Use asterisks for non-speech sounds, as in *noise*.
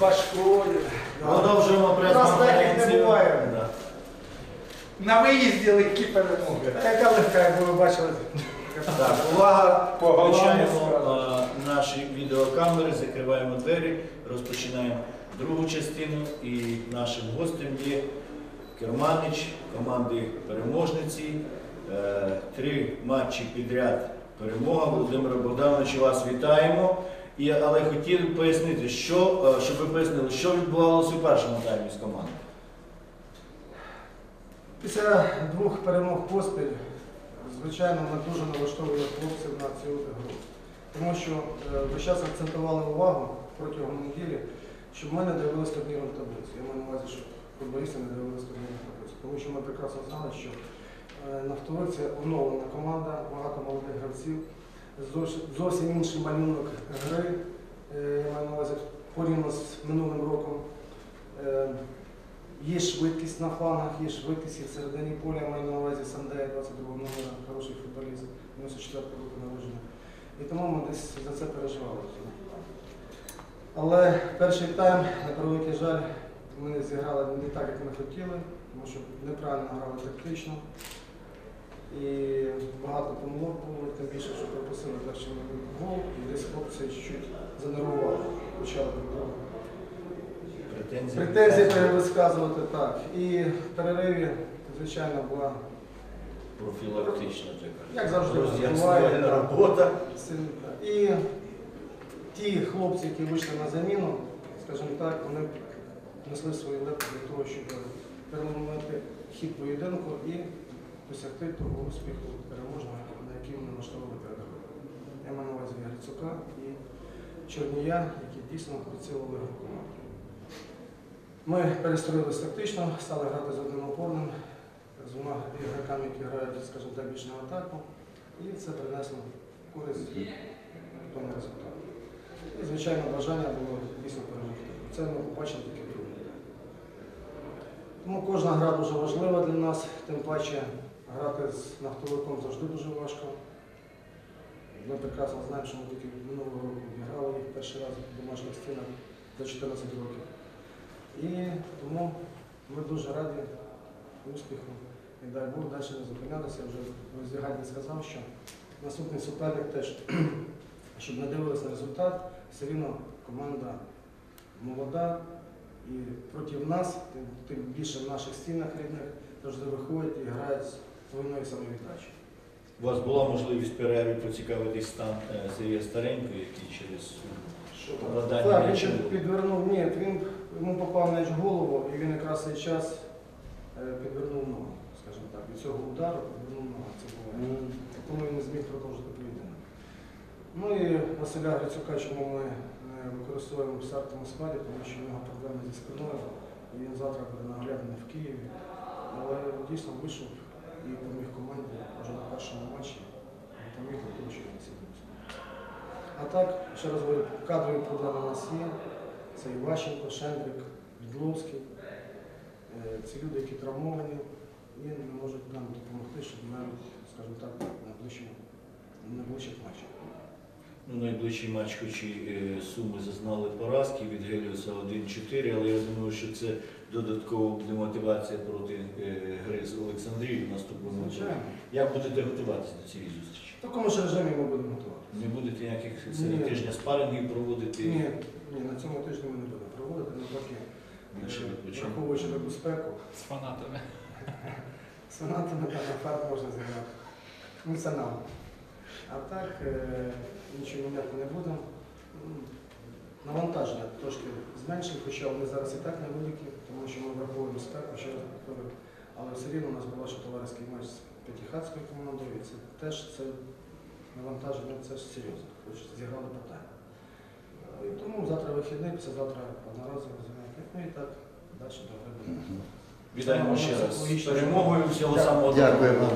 важкою. Продовжуємо У нас таких не прес-конференцію. буває. Да. На виїзді легкі перемоги. А яка легка, як ви бачили? Так, увага, По включаємо е, наші відеокамери, закриваємо двері, розпочинаємо другу частину. І нашим гостем є керманич команди переможниці. Е, Три матчі підряд перемога. Володимира Богдановича, вас вітаємо. І, але хотів пояснити, що, е, щоб ви пояснили, що відбувалося у першому таймі з командою. Після двох перемог поспіль, звичайно, ми дуже налаштовуємо хлопців на цю гру. Тому що е, весь час акцентували увагу протягом неділі, щоб ми не дивилися турнірну таблицю. Я маю на увазі, щоб футболісти не дивилися турнірну таблицю. Тому що ми прекрасно знали, що е, «Нафтовик» – це оновлена команда, багато молодих гравців, зовсім- інший малюнок гри, е, я маю на увазі порівняно з минулим роком. Е, Є швидкість на флангах, є швидкість і в середині поля, маю на увазі Сандея 22 номера, хороший футболіст, 94 року народження. І тому ми десь за це переживали. Але перший тайм, на превеликий жаль, ми зіграли не так, як ми хотіли, тому що неправильно грали тактично. І багато помилок було, тим більше, що пропустили перший гол, і десь хлопці чуть-чуть занервували, почали друг. Претензії? Претензії перевисказувати так. І в перериві, звичайно, була Профілактично така. Як завжди, буває, робота. І ті хлопці, які вийшли на заміну, скажімо так, вони несли свої лепти для того, щоб переломити хід поєдинку і досягти того успіху переможного, на який вони влаштовували перед. Я маю на увазі Грицюка і Чорнія, які дійсно прицілили команду. Ми перестроїлися тактично, стали грати з одним опорним, з двома ігроками, які грають, скажімо так, більш на атаку. І це принесло користь тому результату. І, звичайно, бажання було дійсно перемогти. Це ми побачили тільки в. Тому кожна гра дуже важлива для нас, тим паче грати з нафтовиком завжди дуже важко. Ми прекрасно знаємо, що ми тільки минулого року грали перший раз в домашніх стінах за 14 років. І тому ми дуже раді успіху. І дай Бог далі не зупинятися. Вже в роздягальні сказав, що наступний суперник теж, *clears throat* щоб не дивилися на результат, все рівно команда молода і проти нас, тим більше в наших стінах рідних, завжди виходять і грають з двойною самовіддачею. У вас була можливість перерві поцікавитись стан е, Сергія Старенького, який через Що Попадання Так, він під- підвернув, ні, він йому попав м'яч в голову, і він якраз цей час е, підвернув ногу, скажімо так. Від цього удару підвернув ногу. Це було. Тому він не зміг продовжити поєдинок. Ну і Василя Грицюка, чому ми не використовуємо в стартовому складі, тому що в нього проблеми зі спиною, і він завтра буде наглядний в Києві. Але дійсно вийшов і поміг команді вже на першому матчі, поміг до того, що він сідався. А так, ще раз говорю, кадрові проблеми у нас є. Це Іващенко, Шендрик, Відловський. Це люди, які травмовані і не можуть нам допомогти, щоб навіть, скажімо так, найближчих матчах. Ну, найближчий матч, хоч і е, суми зазнали поразки від Геліуса 1-4, але я думаю, що це додатково буде мотивація проти е, гри з Олександрією в наступному турі. Як будете готуватися до цієї зустрічі? В такому ж режимі ми будемо готувати. Не будете ніяких серед тижня спарингів проводити? Ні, ні, на цьому тижні ми не будемо проводити, навпаки, Більше е, відпочинку. враховуючи з фанатами. З фанатами там на фарт можна зіграти. Ну це нам. А так е, нічого міняти не будемо. Навантаження трошки зменшили, хоча вони зараз і так невеликі, тому що ми враховуємо спеку, ще раз повторюю. Але все рівно у нас був ще товариський матч з П'ятихатською командою. і Це теж це навантаження, це ж серйозно, хоч зіграли питання. Е, І тому завтра вихідний, післязавтра одноразово заняття. Ну і так далі до Вітаємо ще раз з перемогою всього самого вам.